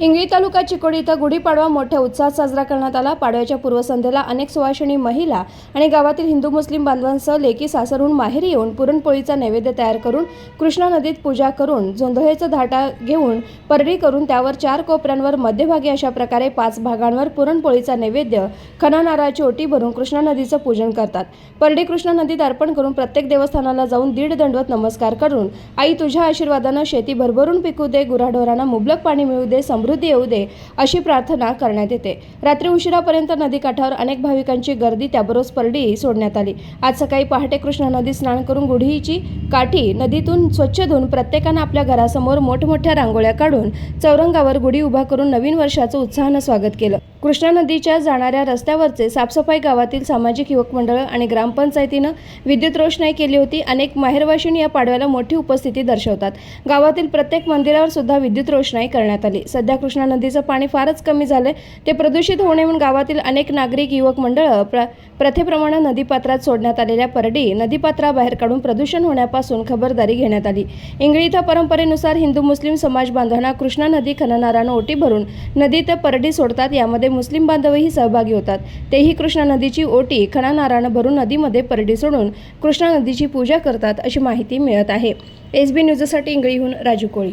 इंगळी तालुका चिकोडी इथं गुढीपाडवा मोठ्या उत्साहात साजरा करण्यात आला. पाडव्याच्या पूर्वसंध्येला अनेक सुवासिनी महिला आणि गावातील हिंदू मुस्लिम बांधवांसह लेकी सासरहून माहेरी येऊन पुरणपोळीचा नैवेद्य तयार करून कृष्णा नदीत पूजा करून जोंधळेचं धाटा घेऊन परडी करून त्यावर चार कोपऱ्यांवर मध्यभागी अशा प्रकारे पाच भागांवर पुरणपोळीचा नैवेद्य खना नारळाची ओटी भरून कृष्णा नदीचं पूजन करतात. परडी कृष्णा नदीत अर्पण करून प्रत्येक देवस्थानाला जाऊन दीड दंडवत नमस्कार करून आई तुझ्या आशीर्वादानं शेती भरभरून पिकू दे गुराढोरांना मुबलक पाणी मिळू दे समृद्ध येऊ दे अशी प्रार्थना करण्यात येते. रात्री उशिरापर्यंत नदीकाठावर अनेक भाविकांची गर्दी त्याबरोबर परडी सोडण्यात आली. आज सकाळी पहाटे कृष्णा नदी स्नान करून गुढीची काठी नदीतून स्वच्छ धुवून प्रत्येकानं आपल्या घरासमोर मोठमोठ्या रांगोळ्या काढून चौरंगावर गुढी उभा करून नवीन वर्षाचं उत्साहानं स्वागत केलं. कृष्णा नदीच्या जाणाऱ्या रस्त्यावरचे साफसफाई गावातील सामाजिक युवक मंडळ आणि ग्रामपंचायतीनं विद्युत रोषणाई केली होती. अनेक माहेरवाशिणी या पाडव्याला मोठी उपस्थिती दर्शवतात. गावातील प्रत्येक मंदिरावर सुद्धा विद्युत रोषणाई करण्यात आली. सध्या कृष्णा नदीचं पाणी फारच कमी झालंय. ते प्रदूषित होणे म्हणून गावातील अनेक नागरिक युवक मंडळ प्र प्रथेप्रमाणे नदीपात्रात सोडण्यात आलेल्या परडी नदीपात्राबाहेर काढून प्रदूषण होण्यापासून खबरदारी घेण्यात आली. इंगळी इथं परंपरेनुसार हिंदू मुस्लिम समाज बांधवांना कृष्णा नदी खननारानं ओटी भरून नदीत परडी सोडतात. यामध्ये मुस्लिम बांधवही सहभागी होतात. तेही कृष्णा नदीची ओटी खननारानं भरून नदीमध्ये परडी सोडून कृष्णा नदीची पूजा करतात अशी माहिती मिळत आहे. एस बी न्यूजसाठी इंगळीहून राजू कोळी.